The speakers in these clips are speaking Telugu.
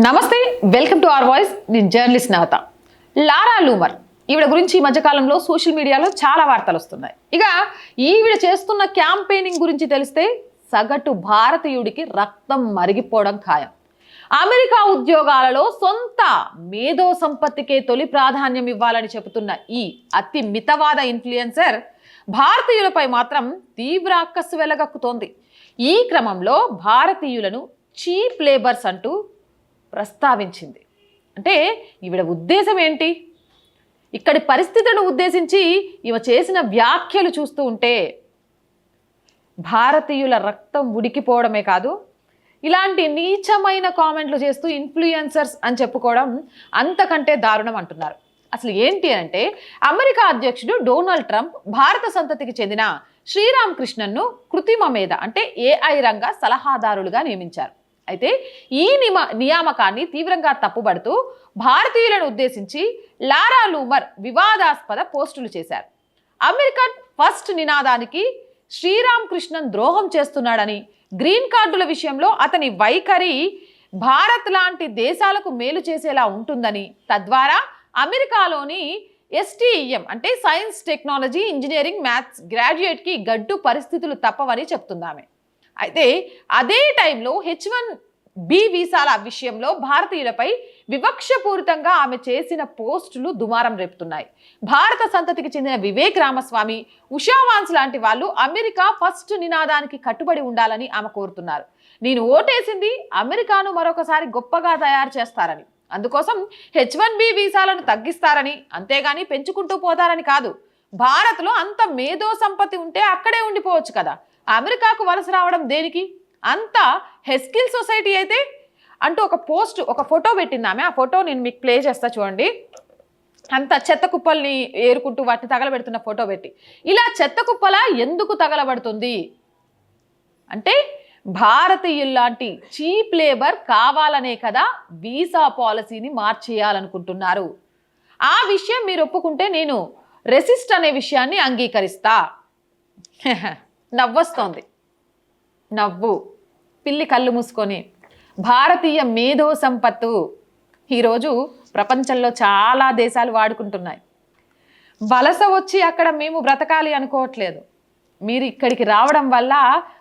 నమస్తే వెల్కమ్ టు ఆర్ వాయిస్. నేను జర్నలిస్ట్ నవత. Laura Loomer. ఈవిడ గురించి ఈ మధ్యకాలంలో సోషల్ మీడియాలో చాలా వార్తలు వస్తున్నాయి. ఇక ఈవిడ చేస్తున్న క్యాంపెయినింగ్ గురించి తెలిస్తే సగటు భారతీయుడికి రక్తం మరిగిపోవడం ఖాయం. అమెరికా ఉద్యోగాలలో సొంత మేధో సంపత్తికే తొలి ప్రాధాన్యం ఇవ్వాలని చెబుతున్న ఈ అతి మితవాద ఇన్ఫ్లుయెన్సర్ భారతీయులపై మాత్రం తీవ్ర అక్కస్సు వెలగక్కుతోంది. ఈ క్రమంలో భారతీయులను చీప్ లేబర్స్ అంటూ ప్రస్తావించింది. అంటే ఈవిడ ఉద్దేశం ఏంటి? ఇక్కడి పరిస్థితులను ఉద్దేశించి ఈమె చేసిన వ్యాఖ్యలు చూస్తూ ఉంటే భారతీయుల రక్తం ఉడికిపోవడమే కాదు ఇలాంటి నీచమైన కామెంట్లు చేస్తూ ఇన్ఫ్లుయెన్సర్స్ అని చెప్పుకోవడం అంతకంటే దారుణం అంటున్నారు. అసలు ఏంటి అంటే అమెరికా అధ్యక్షుడు డొనాల్డ్ ట్రంప్ భారత సంతతికి చెందిన శ్రీరామకృష్ణన్ను కృత్రిమ మీద అంటే ఏఐ రంగ సలహాదారులుగా నియమించారు. అయితే ఈ నిమ నియామకాన్ని తీవ్రంగా తప్పుబడుతూ భారతీయులను ఉద్దేశించి లారా లూమర్ వివాదాస్పద పోస్టులు చేశారు. అమెరికన్ ఫస్ట్ నినాదానికి శ్రీరామ్ కృష్ణన్ ద్రోహం చేస్తున్నాడని గ్రీన్ కార్డుల విషయంలో అతని వైఖరి భారత్ లాంటి దేశాలకు మేలు చేసేలా ఉంటుందని తద్వారా అమెరికాలోని ఎస్టీఈఎం అంటే సైన్స్ టెక్నాలజీ ఇంజనీరింగ్ మ్యాథ్స్ గ్రాడ్యుయేట్కి గడ్డు పరిస్థితులు తప్పవని చెప్తుందామె అయితే అదే టైంలో హెచ్ వన్ బి వీసాల విషయంలో భారతీయులపై వివక్షపూరితంగా ఆమె చేసిన పోస్టులు దుమారం రేపుతున్నాయి. భారత సంతతికి చెందిన వివేక్ రామస్వామి ఉషావాన్స్ లాంటి వాళ్ళు అమెరికా ఫస్ట్ నినాదానికి కట్టుబడి ఉండాలని ఆమె కోరుతున్నారు. నేను ఓటేసింది అమెరికాను మరొకసారి గొప్పగా తయారు చేస్తారని. అందుకోసం హెచ్ వన్ బి వీసాలను తగ్గిస్తారని అంతేగాని పెంచుకుంటూ పోతారని కాదు. భారత్లో అంత మేధో సంపత్తి ఉంటే అక్కడే ఉండిపోవచ్చు కదా. అమెరికాకు వలస రావడం దేనికి? అంతా హెస్కిల్ సొసైటీ అయితే అంటూ ఒక పోస్ట్ ఒక ఫోటో పెట్టింది ఆమె. ఆ ఫోటో నేను మీకు ప్లే చేస్తా చూడండి. అంత చెత్త కుప్పల్ని ఏరుకుంటూ వాటిని తగలబెడుతున్న ఫోటో పెట్టి. ఇలా చెత్త కుప్పల ఎందుకు తగలబడుతుంది? అంటే భారతీయుల్లాంటి చీప్ లేబర్ కావాలనే కదా వీసా పాలసీని మార్చేయాలనుకుంటున్నారు. ఆ విషయం మీరు ఒప్పుకుంటే నేను రెసిస్ట్ అనే విషయాన్ని అంగీకరిస్తా. నవ్వొస్తోంది. నవ్వు. పిల్లి కళ్ళు మూసుకొని భారతీయ మేధో సంపత్తు. ఈరోజు ప్రపంచంలో చాలా దేశాలు వాడుకుంటున్నాయి. వలస వచ్చి అక్కడ మేము బ్రతకాలి అనుకోవట్లేదు. మీరు ఇక్కడికి రావడం వల్ల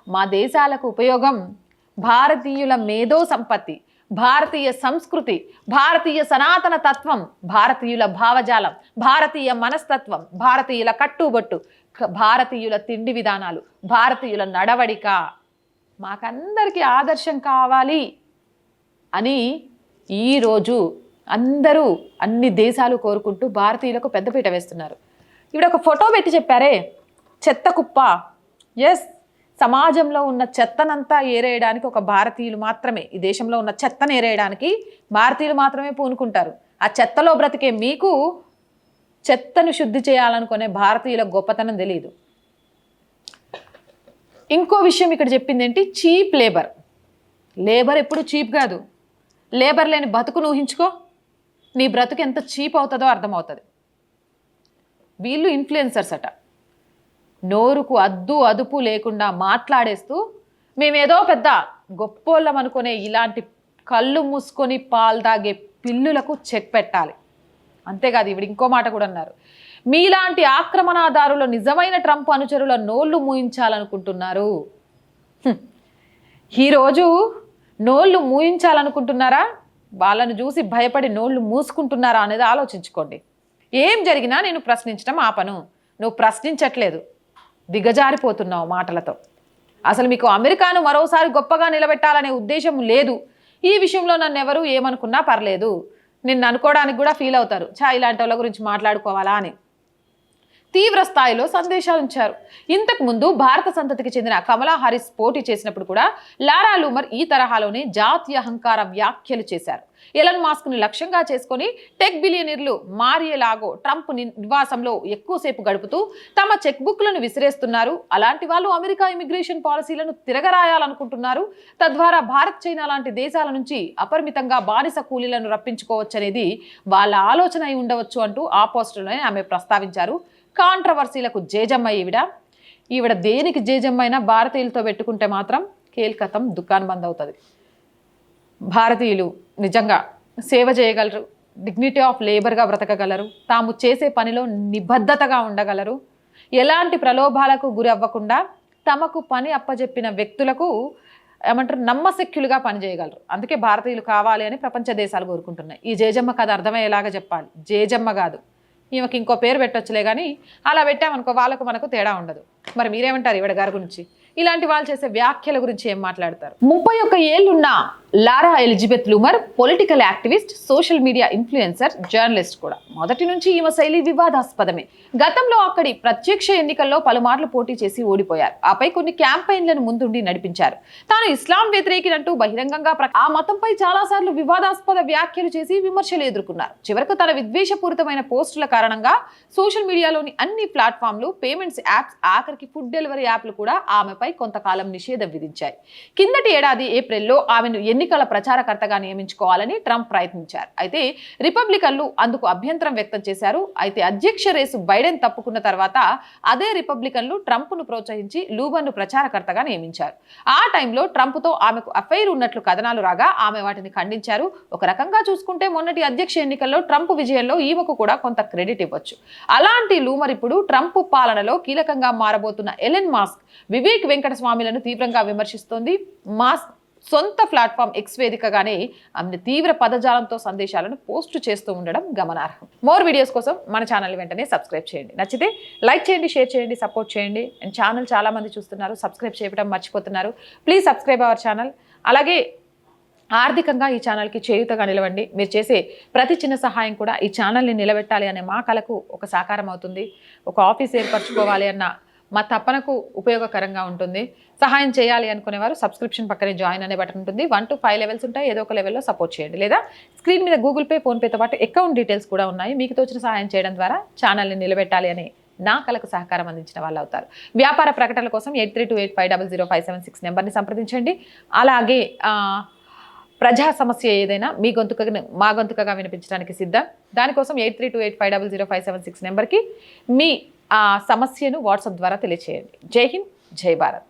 మా దేశాలకు ఉపయోగం భారతీయుల మేధో సంపత్తి భారతీయ సంస్కృతి భారతీయ సనాతన తత్వం భారతీయుల భావజాలం భారతీయ మనస్తత్వం భారతీయుల కట్టుబొట్టు భారతీయుల తిండి విధానాలు భారతీయుల నడవడిక. మాకందరికీ ఆదర్శం కావాలి అని ఈరోజు అందరూ అన్ని దేశాలు కోరుకుంటూ భారతీయులకు పెద్దపీట వేస్తున్నారు. ఇక్కడ ఒక ఫోటో పెట్టి చెప్పారే చెత్త కుప్ప. ఎస్ సమాజంలో ఉన్న చెత్తనంతా ఏరేయడానికి ఒక భారతీయులు మాత్రమే ఈ దేశంలో ఉన్న చెత్తను ఏరేయడానికి భారతీయులు మాత్రమే పూనుకుంటారు. ఆ చెత్తలో బ్రతికే మీకు చెత్తను శుద్ధి చేయాలనుకునే భారతీయుల గొప్పతనం తెలియదు ఇంకో విషయం ఇక్కడ చెప్పింది ఏంటి? Cheap labour. లేబర్ ఎప్పుడు చీప్ కాదు. లేబర్ లేని బతుకును ఊహించుకో. నీ బ్రతుకు ఎంత చీప్ అవుతుందో అర్థమవుతుంది. వీళ్ళు ఇన్ఫ్లుయెన్సర్స్ అట. నోరుకు అద్దు అదుపు లేకుండా మాట్లాడేస్తూ మేమేదో పెద్ద గొప్పోళ్ళం అనుకునే ఇలాంటి కళ్ళు మూసుకొని పాలు తాగే పిల్లులకు చెక్ పెట్టాలి. అంతేకాదు ఇవిడ ఇంకో మాట కూడా అన్నారు. మీలాంటి ఆక్రమణదారులు నిజమైన ట్రంప్ అనుచరుల నోళ్ళు మూయించాలనుకుంటున్నారు. ఈరోజు నోళ్ళు మూయించాలనుకుంటున్నారా? వాళ్ళను చూసి భయపడి నోళ్ళు మూసుకుంటున్నారా అనేది ఆలోచించుకోండి. ఏం జరిగినా నేను ప్రశ్నించడం ఆపను. నువ్వు ప్రశ్నించట్లేదు. దిగజారిపోతున్నావు మాటలతో. అసలు మీకు అమెరికాను మరోసారి గొప్పగా నిలబెట్టాలనే ఉద్దేశం లేదు. ఈ విషయంలో నన్ను ఎవరు ఏమనుకున్నా పర్లేదు. నిన్ను అనుకోవడానికి కూడా ఫీల్ అవుతారు. చా ఇలాంటి వాళ్ళ గురించి మాట్లాడుకోవాలా అని. తీవ్ర స్థాయిలో సందేశాలు ఉంచారు ఇంతకుముందు భారత సంతతికి చెందిన కమలా హారిస్ పోటీ చేసినప్పుడు కూడా లారా లూమర్ ఈ తరహాలోనే జాతీయ అహంకార వ్యాఖ్యలు చేశారు. ఎలన్ మాస్క్ని లక్ష్యంగా చేసుకొని టెక్ బిలియనీర్లు మారియలాగో ట్రంప్ నివాసంలో ఎక్కువసేపు గడుపుతూ తమ చెక్ బుక్లను విసిరేస్తున్నారు. అలాంటి వాళ్ళు అమెరికా ఇమిగ్రేషన్ పాలసీలను తిరగరాయాలనుకుంటున్నారు. తద్వారా భారత్ చైనా లాంటి దేశాల నుంచి అపరిమితంగా బానిస కూలీలను రప్పించుకోవచ్చనేది వాళ్ళ ఆలోచన అయి ఉండవచ్చు అంటూ ఆ పోస్టులోనే ఆమె ప్రస్తావించారు. కాంట్రవర్సీలకు జేజమ్మ ఈవిడ. ఈవిడ దేనికి జేజమ్మైనా భారతీయులతో పెట్టుకుంటే మాత్రం కేల్కతం దుకాన్ బంద్ అవుతుంది. భారతీయులు నిజంగా సేవ చేయగలరు డిగ్నిటీ ఆఫ్ లేబర్గా బ్రతకగలరు తాము చేసే పనిలో నిబద్ధతగా ఉండగలరు. ఎలాంటి ప్రలోభాలకు గురి అవ్వకుండా తమకు పని అప్పజెప్పిన వ్యక్తులకు ఏమంటారు నమ్మశక్యులుగా పనిచేయగలరు అందుకే భారతీయులు కావాలి అని ప్రపంచ దేశాలు కోరుకుంటున్నాయి. ఈ జేజమ్మ కథ అర్థమయ్యేలాగా చెప్పాలి. జేజమ్మ కాదు. ఈమెకి ఇంకో పేరు పెట్టొచ్చులే కానీ అలా పెట్టామనుకో వాళ్ళకు మనకు తేడా ఉండదు. మరి మీరేమంటారు ఈవిడ గారి గురించి? ఇలాంటి వాళ్ళు చేసే వ్యాఖ్యల గురించి ఏం మాట్లాడతారు? ముప్పై ఒక్క ఏళ్ళున్నా Laura Elizabeth Loomer political activist social media influencer journalist కూడా. మొదటి నుంచి ఈమె శైలి వివాదాస్పదమే. గతంలో అక్కడి ప్రత్యక్ష ఎన్నికల్లో పలుమార్లు పోటీ చేసి ఓడిపోయారు. ఆపై కొన్ని క్యాంపెయిన్లను ముందుండి నడిపించారు. తాను ఇస్లాం వ్యతిరేకినంటూ బహిరంగంగా ప్ర- ఆ మతంపై చాలాసార్లు వివాదాస్పద వ్యాఖ్యలు చేసి విమర్శలు ఎదుర్కొన్నారు. చివరకు తన విద్వేషపూరితమైన పోస్టుల కారణంగా సోషల్ మీడియాలోని అన్ని ప్లాట్ఫామ్లు పేమెంట్స్ యాప్స్ ఆఖరికి ఫుడ్ డెలివరీ యాప్లు కూడా ఆమెపై కొంతకాలం నిషేధం విధించాయి. కిందటి ఏడాది ఏప్రిల్లో ఆమెను ఎన్నికల ప్రచారకర్తగా నియమించుకోవాలని ట్రంప్ ప్రయత్నించారు. అయితే రిపబ్లికన్లు అందుకు అభ్యంతరం వ్యక్తం చేశారు. అయితే అధ్యక్ష రేసు బైడెన్ తప్పుకున్న తర్వాత అదే రిపబ్లికన్లు ట్రంప్ను ప్రోత్సహించి లూబన్ను ప్రచారకర్తగా నియమించారు. ఆ టైంలో ట్రంప్తో ఆమెకు అఫైర్ ఉన్నట్లు కథనాలు రాగా ఆమె వాటిని ఖండించారు. ఒక రకంగా చూసుకుంటే మొన్నటి అధ్యక్ష ఎన్నికల్లో ట్రంప్ విజయంలో ఈమెకు కూడా కొంత క్రెడిట్ ఇవ్వచ్చు. అలాంటి లూమర్ ఇప్పుడు ట్రంప్ పాలనలో కీలకంగా మారబోతున్న ఎలెన్ మాస్క్ వివేక్ వెంకటస్వామిలను తీవ్రంగా విమర్శిస్తోంది. మాస్క్ సొంత ప్లాట్ఫామ్ ఎక్స్ వేదికగానే ఆమె తీవ్ర పదజాలంతో సందేశాలను పోస్ట్ చేస్తూ ఉండడం గమనార్హం. మోర్ వీడియోస్ కోసం మన ఛానల్ వెంటనే సబ్స్క్రైబ్ చేయండి. నచ్చితే లైక్ చేయండి షేర్ చేయండి సపోర్ట్ చేయండి. అండ్ ఛానల్ చాలామంది చూస్తున్నారు సబ్స్క్రైబ్ చేయడం మర్చిపోతున్నారు. ప్లీజ్ సబ్స్క్రైబ్ అవర్ ఛానల్ అలాగే ఆర్థికంగా ఈ ఛానల్కి చేయుతగా నిలవండి. మీరు చేసే ప్రతి చిన్న సహాయం కూడా ఈ ఛానల్ని నిలబెట్టాలి అనే మా కళకు ఒక సాకారం అవుతుంది. ఒక ఆఫీస్ ఏర్పరచుకోవాలి అన్న మా తప్పనకు ఉపయోగకరంగా ఉంటుంది. సహాయం చేయాలి అనుకునేవారు సబ్స్క్రిప్షన్ పక్కనే జాయిన్ అనే బటన్ ఉంటుంది. వన్ టు ఫైవ్ లెవెల్స్ ఉంటాయి. ఏదో ఒక లెవెల్లో సపోర్ట్ చేయండి. లేదా స్క్రీన్ మీద గూగుల్ పే ఫోన్పేతో పాటు అకౌంట్ డీటెయిల్స్ కూడా ఉన్నాయి. మీకు తోచిన సహాయం చేయడం ద్వారా ఛానల్ని నిలబెట్టాలి అనే నా కలకు సహకారం అందించిన వాళ్ళు అవుతారు. వ్యాపార ప్రకటనల కోసం eight three two eight five double zero five seven six నెంబర్ని సంప్రదించండి. అలాగే ప్రజా సమస్య ఏదైనా మీ గొంతుకగా మా గొంతుకగా వినిపించడానికి సిద్ధం. దానికోసం eight three two eight five double zero five seven six నెంబర్కి మీ ఆ సమస్యను వాట్సాప్ ద్వారా తెలియచేయండి. జై హింద్ జై భారత్.